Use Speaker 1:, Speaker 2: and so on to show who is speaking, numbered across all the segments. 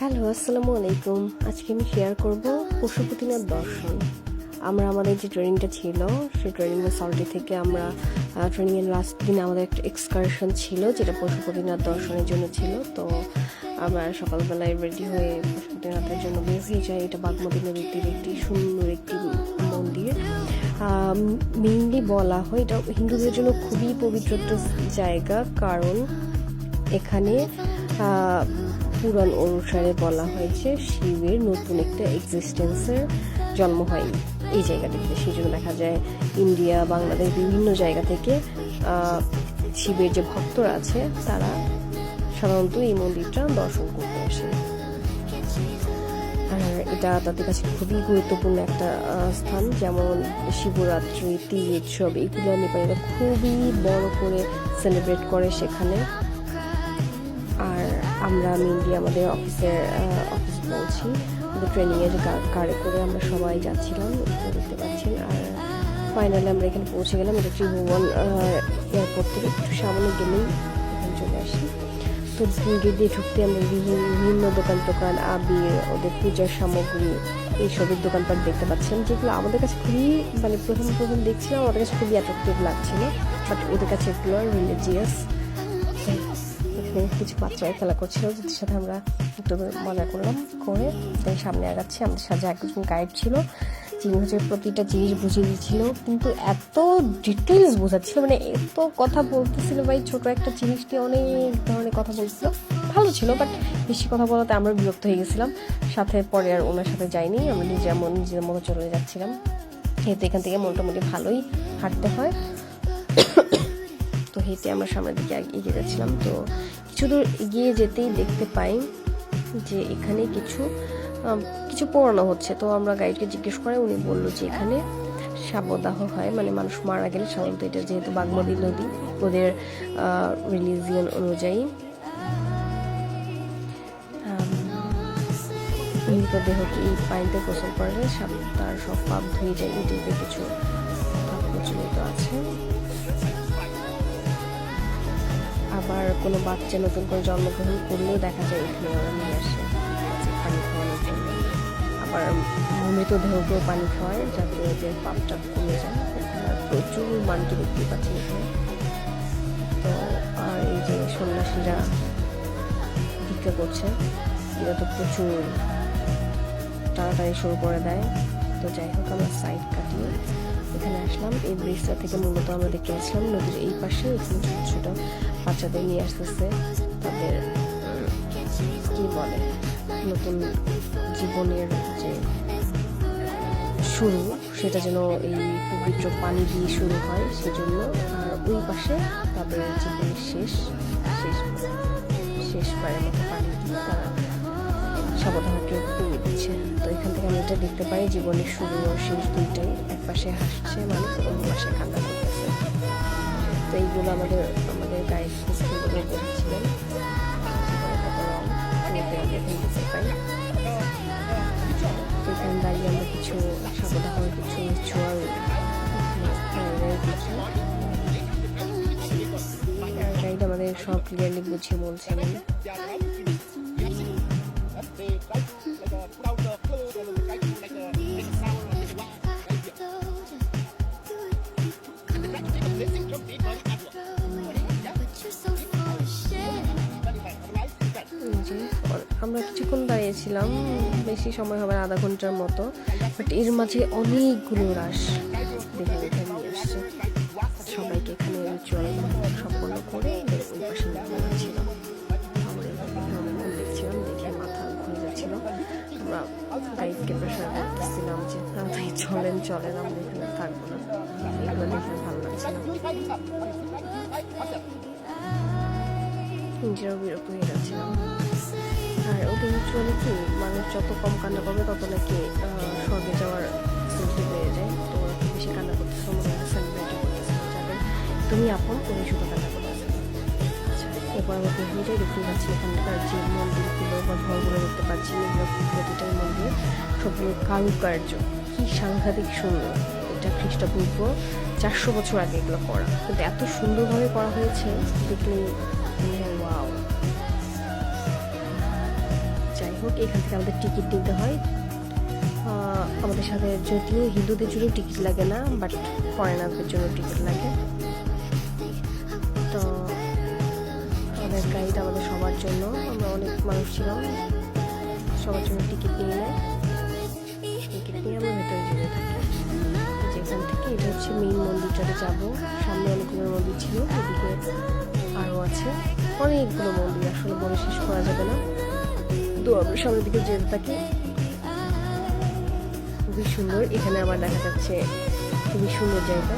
Speaker 1: Hello, আসসালামু আলাইকুম। আজকে আমি শেয়ার করব পশুপতিনাথ দর্শন। আমরা আমাদের যে ট্রেনিংটা ছিল, সেই ট্রেনিংয়ের সালটি থেকে আমরা ট্রেনিংয়ের লাস্ট দিন আমাদের একটা এক্সকারশন ছিল, যেটা পশুপতিনাথ দর্শনের জন্য ছিল। তো আমরা সকালবেলায় রেডি হয়ে পশুপতিনাথের জন্য বের হয়ে যাই। এটা বাগমতী নদীর একটি সুন্দর একটি মন্দির। মেইনলি বলা হয়, এটা হিন্দুদের জন্য খুবই পবিত্র জায়গা। কারণ এখানে পুরাণ অনুসারে বলা হয়েছে, শিবের নতুন একটা এক্সিস্টেন্সের জন্ম হয় এই জায়গাটিতে সেই জন্য দেখা যায়, ইন্ডিয়া, বাংলাদেশ বিভিন্ন জায়গা থেকে শিবের যে ভক্তরা আছে, তারা সাধারণত এই মন্দিরটা দর্শন করতে আসে। আর এটা তাদের কাছে খুবই গুরুত্বপূর্ণ একটা স্থান, যেমন শিবরাত্রি তীর উৎসব, এগুলো নেপালিরা খুবই বড় করে সেলিব্রেট করে সেখানে। আমরা মেনলি আমাদের অফিসের অফিস বলছি আমাদের ট্রেনিংয়ে কারে করে আমরা সবাই যাচ্ছিলাম দেখতে পাচ্ছেন আর ফাইনালি আমরা এখানে পৌঁছে গেলাম, এটা ত্রিভুবন এয়ারপোর্ট থেকে। একটু সামনে গেলেই চলে আসি। তো গেট দিয়ে ঢুকতে আমরা বিভিন্ন বিভিন্ন দোকান টোকান, আবির, ওদের পূজার সামগ্রী, এইসবের দোকানপাট দেখতে পাচ্ছেন, যেগুলো আমাদের কাছে খুবই মানে প্রথম প্রথম দেখছিলাম, আমাদের কাছে খুবই অ্যাট্রাক্টিভ লাগছিল। বাট ওদের কাছে এগুলো রিলিজিয়াস এখানে কিছু বাচ্চারা খেলা করছিল, যাদের সাথে আমরা একটু মজা করলাম, করে তাই সামনে আগাচ্ছি। আমাদের সাথে একজন গাইড ছিল, যিনি হচ্ছে প্রতিটা জিনিস বুঝিয়ে দিচ্ছিল কিন্তু এত ডিটেলস বোঝাচ্ছিল মানে এত কথা বলতেছিল ভাই, ছোট একটা জিনিস নিয়ে অনেক ধরনের কথা বলছিল। ভালো ছিল বাট বেশি কথা বলাতে আমরা বিরক্ত হয়ে গেছিলাম। সাথে পরে আর ওনার সাথে যাইনি, আমরা নিজে যেমন নিজের মতো চলে যাচ্ছিলাম। এতে এখান থেকে মোটামুটি ভালোই হাঁটতে হয়। তো হেঁটে আমরা সামনের দিকে এগিয়ে যাচ্ছিলাম, তো কিছু দূর এগিয়ে যেতেই দেখতে পাই যে এখানে কিছু কিছু পোড়ানো হচ্ছে। তো আমরা গাইডকে জিজ্ঞেস করে, উনি বলল যে এখানে শাবদাহ হয় মানে মানুষ মারা গেলে সাধারণত এটা যেহেতু বাগমতী নদী, ওদের রিলিজিয়ন অনুযায়ী। এই পানিতে গোসল করলে তার সব পাপ ধুয়ে যায় এই কিছু প্রচলিত আছে। আবার কোনো বাচ্চা নতুন করে জন্মগ্রহণ করলেও দেখা যায় এখানে ওরা নিয়ে আসে পানি খাওয়ানোর জন্য। আবার মৃতদেহকেও পানি খাওয়ায়, যাতে ওদের পাপটা কমে যায়। প্রচুর মানুষ দেখতে পাচ্ছি এখানে। তো আর এই যে সন্ন্যাসীরা ভিক্ষা করছে, এরা তো প্রচুর তাড়াতাড়ি শুরু করে দেয়। তো যাই হোক, আমরা সাইড কাটিয়ে এখানে আসলাম। এই ব্রিজটা থেকে মূলত আমরা দেখতে পাচ্ছিলাম নদীর এই পাশে ছোট ছোট বাচ্চাদের নিয়ে আসতেছে। তাদের কি বলে, নতুন জীবনের যে শুরু, সেটা যেন এই পবিত্র পানি দিয়ে শুরু হয়, সেজন্য আর ওই পাশে তাদের জীবনের শেষ শেষ, শেষবারের মতো পানি দিয়ে তারা সাবধানকে কমিয়ে দিচ্ছে। তো এখান থেকে আমি এটা দেখতে পাই, জীবনের শুরু ও শেষ দুইটাই এক পাশে হাসছে মানুষ অন্য পাশে কান্না করতেছে। তো এইগুলো আমাদের আমাদের গায়ে খুব সুন্দর করে বোঝাচ্ছিলেন জীবনের কত রং আমি এটা এখানে দেখতে পাই তো এখানে দাঁড়িয়ে আমরা কিছু কিছু রিচুয়াল কিছু গাইড আমাদের সব ক্লিয়ারলি বুঝিয়ে বলছিলেন এই আমরা কিছুক্ষণ দাঁড়িয়েছিলাম, বেশি সময় হবে আধা ঘণ্টার মতো। বাট এর মাঝে অনেকগুলো রাস দেখে দেখে নিয়ে আসছে। সবাইকে এখানে রিচুয়াল সম্পন্ন করে ওই পাশে দেখছিলাম, দেখে মাথা ঘুরে যাচ্ছিল। আমরা গাইডকে প্রেশার করতেছিলাম যে তাড়াতাড়ি চলেন চলেন, আমরা এখানে থাকব না। এগুলো দেখে ভালো লাগছে না নিজেরাও বিরক্ত হয়ে যাচ্ছিলাম। আর ওদের রিচুয়ালে কি মানুষ যত কম কান্না করবে তত নাকি স্বর্গে যাওয়ার ফেসিলিটি বেড়ে যায়। তো বেশি কান্না করতেছে আমরা সেলিব্রেট করতেছে, যাদের তুমি আপন, তুমি শুধু কান্না করতেছে আচ্ছা এরপর আমরা বের হয়ে যাই দেখতে পাচ্ছি এখানকার যে মন্দিরগুলো বা ঘরগুলো দেখতে পাচ্ছি, এগুলো প্রতিটাই মন্দির, সবগুলো কারুকার্য। কি সাংঘাতিক সুন্দর। এটা খ্রিস্টপূর্ব চারশো বছর আগে এগুলো করা। কিন্তু এত সুন্দরভাবে করা হয়েছে দেখলে ওয়াও হোক এখান থেকে আমাদের টিকিট নিতে হয়। আমাদের সাথে যদিও হিন্দুদের জন্য টিকিট লাগে না বাট ফরেনারদের জন্য টিকিট লাগে। তো আমাদের গাইড আমাদের সবার জন্য। আমরা অনেক মানুষ ছিলাম, সবার জন্য টিকিট নিয়ে নেয়। টিকিট নিয়ে আমরা ভেতরে যেতে থাকি। যেখান থেকে এটা হচ্ছে মেইন মন্দিরটাতে যাব। সামনে অনেকগুলো মন্দির ছিল, এদিকে আরও আছে। অনেকগুলো মন্দির, আসলে বলে শেষ করা যাবে না। তো আমরা সামনের দিকে যেতে থাকি খুবই সুন্দর এখানে আবার দেখা যাচ্ছে খুবই সুন্দর জায়গা।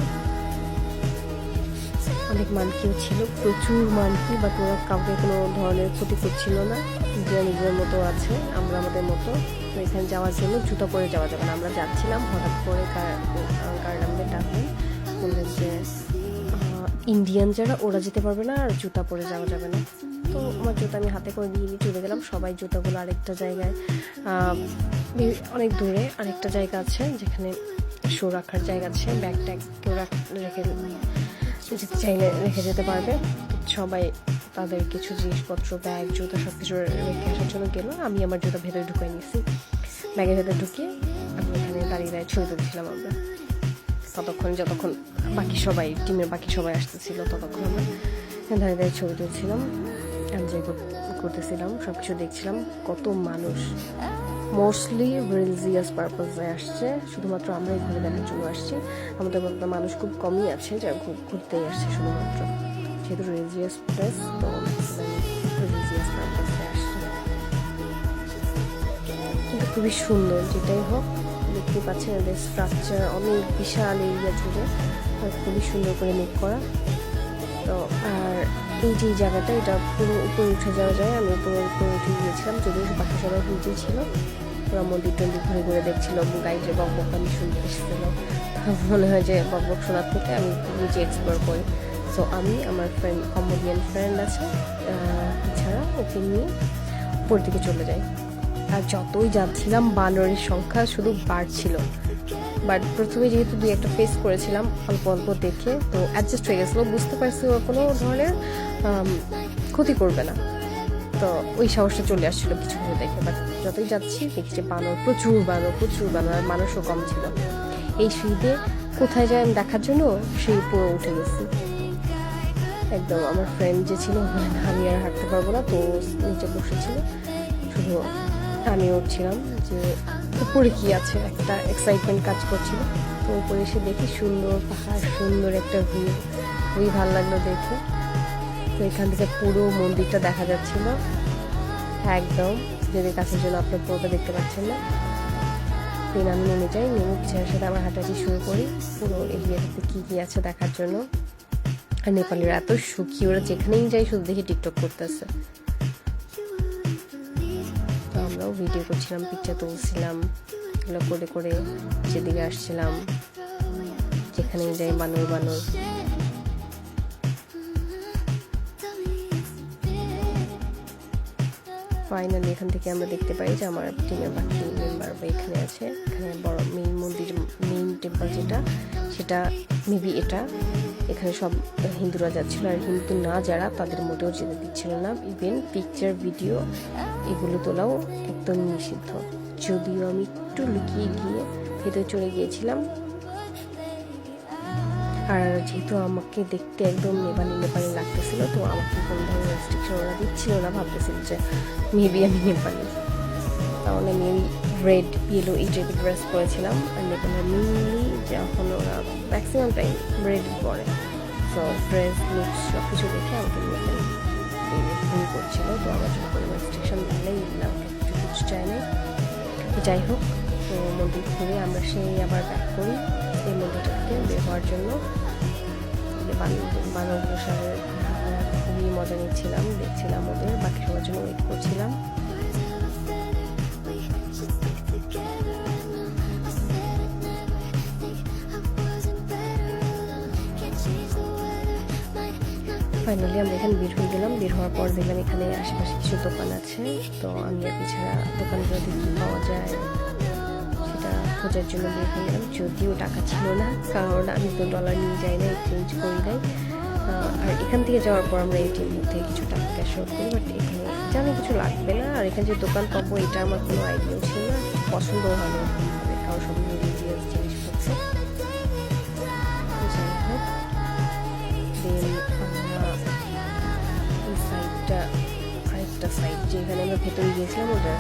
Speaker 1: অনেক মানকিও ছিল, প্রচুর মানকি বাট ওরা কাউকে কোনো ধরনের ক্ষতি করছিল না। যে নিজের মতো আছে, আমরা আমাদের মতো। তো এখানে যাওয়ার জন্য জুতো পরে যাওয়া যাবে না। আমরা যাচ্ছিলাম, হঠাৎ করে আমাদের ডাকলেন। বললেন যে ইন্ডিয়ান যারা, ওরা যেতে পারবে না আর জুতা পরে যাওয়া যাবে না। তো আমার জুতো আমি হাতে করে নিয়ে নিয়ে চলে গেলাম। সবাই জুতাগুলো আরেকটা জায়গায় অনেক দূরে আরেকটা জায়গা আছে যেখানে শো রাখার জায়গা আছে। ব্যাগ ট্যাগ কেউ রাখ- যেতে চাইলে রেখে যেতে পারবে। সবাই তাদের কিছু জিনিসপত্র ব্যাগ জুতো সব কিছু রেখে আসার জন্য গেলো। আমি আমার জুতা ভেতরে ঢুকিয়ে নিয়েছি। ব্যাগের ভেতরে ঢুকিয়ে আমি এখানে দাঁড়িয়ে দাঁড়িয়ে ছবি তুলছিলাম আমরা। ততক্ষণ যতক্ষণ বাকি সবাই, টিমের বাকি সবাই আসতেছিল, ততক্ষণ আমরা দাঁড়িয়ে দাঁড়িয়ে ছবি তুলছিলাম। এনজয় করতেছিলাম সব কিছু দেখছিলাম, কত মানুষ। মোস্টলি রিলিজিয়াস পারপাসে আসছে, শুধুমাত্র আমরাই ঘুরে দেখার জন্য আসছি। আমাদের মতো মানুষ খুব কমই আছে যারা ঘুরতেই আসছে শুধুমাত্র। যেহেতু রিলিজিয়াস প্লেস তো রিলিজিয়াস পারপাসে আসছে। কিন্তু খুবই সুন্দর, যেটাই হোক, দেখতে পাচ্ছেন এদের স্ট্রাকচার অনেক বিশাল এরিয়া জুড়ে। খুবই সুন্দর করে মেক করা। তো আর এই যে জায়গাটা, এটা পুরো উপরে উঠে যাওয়া যায়। আমি উপরে উপরে উঠে গিয়েছিলাম, যদিও পাখি সবাই নিচে ছিল। ওরা মন্দির টন্দির ঘুরে ঘুরে দেখছিল গাইডের যে বক আমি শুনতে এসেছিল। মনে হয় যে বকবক বক শোনার থেকে আমি নিজে এক্সপ্লোর করি। সো আমি, আমার ফ্রেন্ড কমেডিয়ান ফ্রেন্ড আছে এছাড়া ওকে নিয়ে উপর দিকে চলে যাই। আর যতই যাচ্ছিলাম বানরের সংখ্যা শুধু বাড়ছিল। বাট প্রথমে যেহেতু দুই একটা ফেস করেছিলাম অল্প অল্প দেখে তো অ্যাডজাস্ট হয়ে গেছিল। বুঝতে পারছি ওরা কোনো ধরনের ক্ষতি করবে না। তো ওই সাহসটা চলে আসছিল কিছু কিছু দেখে। বাট যতই যাচ্ছি দেখছি বানর প্রচুর বানর প্রচুর বানর আর মানুষও কম ছিল। এই শীতে কোথায় যায় আমি দেখার জন্য সেই পুরো উঠে গেছি। একদম আমার ফ্রেন্ড যে ছিল ও বলে, "না, আমি আর হাঁটতে পারব না তো নিচে বসেছিল। শুধু আমি উঠছিলাম যে উপরে কি আছে, একটা এক্সাইটমেন্ট কাজ করছিল। তো উপরে এসে দেখি সুন্দর পাহাড়, সুন্দর একটা ভিউ খুবই ভালো লাগল দেখে। তো এখান থেকে পুরো মন্দিরটা দেখা যাচ্ছিল একদম। যদি কাছের জন্য আপনার পুরোটা দেখতে পাচ্ছেন না। দিন আমি নেমে যাই, নেমে পিছনের সাথে আমার হাঁটাহাঁটি শুরু করি। পুরো এরিয়াটাতে কী কী আছে দেখার জন্য। আর নেপালিরা এত সুখী, ওরা যেখানেই যাই শুধু দেখি টিকটক করতেছে। ভিডিও করছিলাম পিকচার তুলছিলাম, এগুলো করে করে যেদিকে আসছিলাম যেখানে যাই, বানর বানর। ফাইনালি এখান থেকে আমরা দেখতে পাই যে আমার টিমের বাকি মেম্বার এখানে আছে, এখানে বড় মেইন মন্দির মেইন টেম্পল যেটা, সেটা মেবি এটা। এখানে সব হিন্দুরা যাচ্ছিল আর হিন্দু না যারা তাদের মোটেও যেতে দিচ্ছিল না। ইভেন পিকচার ভিডিও এগুলো তোলাও একদম নিষিদ্ধ। যদিও আমি একটু লুকিয়ে গিয়ে ভেতরে চলে গিয়েছিলাম। আর যেহেতু আমাকে দেখতে একদম নেপালি নেপালি লাগতেছিল, তো আমাকে কোনো ধরনের রেস্ট্রিকশন ওরা দিচ্ছিল না। ভাবতেছিল যে মেবি আমি নেপালি। তাহলে আমি রেড ইয়েলো এই টাইপের ড্রেস পরেছিলাম। আর নেপালে মেনলি যখন ওরা ম্যাক্সিমাম টাইম রেড পরে। তো ড্রেস লুকস সব কিছু দেখে আমাকে নেপালি ভুল করছিল। তো আমার জন্য কোনো রেস্ট্রিকশন দিলেই না কিছু কিছু চায় না যাই হোক, তো মন্দির ঘুরে আমরা সেই আবার ব্যাক করি। এই মন্দিরটা থেকে বের হওয়ার জন্য। বানরগুলোর সাথে খুবই মজা নিচ্ছিলাম, দেখছিলাম ওদের, বাকি সবার জন্য ওয়েট করছিলাম। ফাইনালি আমরা এখানে বের হয়ে গেলাম। বের হওয়ার পর দেখলাম এখানে আশেপাশে কিছু দোকান আছে। তো আমি আর এছাড়া দোকানগুলোতে কী পাওয়া যায়। সেটা খোঁজার জন্য বের হয়ে গেলাম। যদিও টাকা ছিল না, কারণ আমি তো ডলার নিয়ে যাই না এক্সচেঞ্জ করি নাই। আর এখান থেকে যাওয়ার পর আমরা এটিএম থেকে কিছু টাকা ক্যাশ আউট করি বাট এখানে জানি কিছু লাগবে না। আর এখানে যে দোকান পাবো, এটা আমার কোনো আইডিয়া ছিল না। পছন্দও হয়নি কারণ সব রিলিজিয়াস আমরা ভেতরে গিয়েছিলাম, ওটা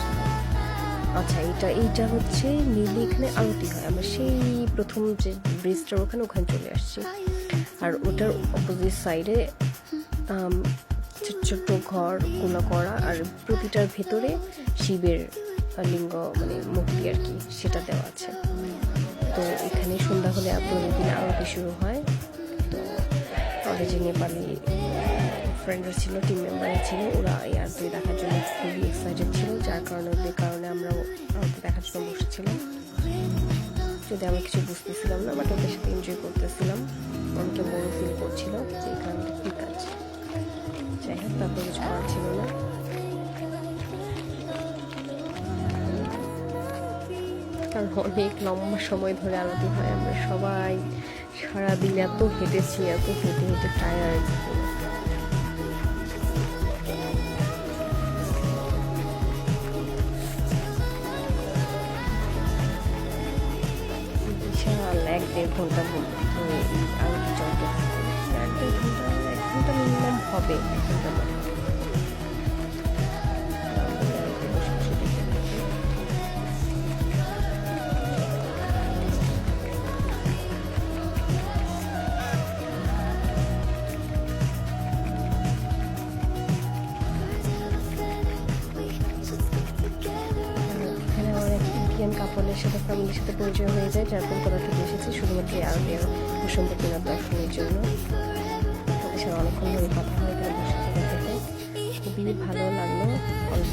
Speaker 1: আচ্ছা এইটা এইটা হচ্ছে নীলি এখানে আরতি হয়। আমরা সেই প্রথম যে ব্রিজটার ওখানে ওখানে চলে আসছি। আর ওটার অপোজিট সাইডে ছোট ছোট ঘরগুলো করা আর প্রতিটার ভেতরে শিবের লিঙ্গ মানে মূর্তি আর কি, সেটা দেওয়া আছে। তো এখানে সন্ধ্যা হলে আপনাদের দিন আরতি শুরু হয়। তো আমাদের যে নেপালি ফ্রেন্ডরা ছিল টিম মেম্বাররা ছিল, ওরা এই আরতি দেখার জন্য খুবই এক্সাইটেড ছিল, যার কারণে ওদের কারণে আমরাও আরতি দেখার জন্য বসেছিলাম। যদি আমি কিছু বুঝতেছিলাম না বাট ওদের সাথে এনজয় করতেছিলাম অনেকে বড় ফিল করছিল যে এই ঠিক আছে। যাই হোক, তারপর কিছু করার ছিল না। কারণ অনেক লম্বা সময় ধরে আরতি হয়, আমরা সবাই সারাদিন এত হেঁটেছি, এত হেঁটে হেঁটে টায়ার্ড বিশাল এক দেড় ঘণ্টা তো এই আরতি চলতে এক দেড় ঘণ্টা, এক ঘণ্টা মিনিমাম হবে। এক ঘণ্টা মতো ইন্ডিয়ান কাপড়ের সাথে ফ্যামিলির সাথে পরিচয় হয়ে যায়, যার কলকাতা থেকে এসেছি। শুধুমাত্র এই আরবিয়ার বসন্তপুরা দর্শনের জন্য। তাদের সাথে অনেকক্ষণ ধরে কথা হয় তাদের থেকে খুবই ভালো লাগল। অল্প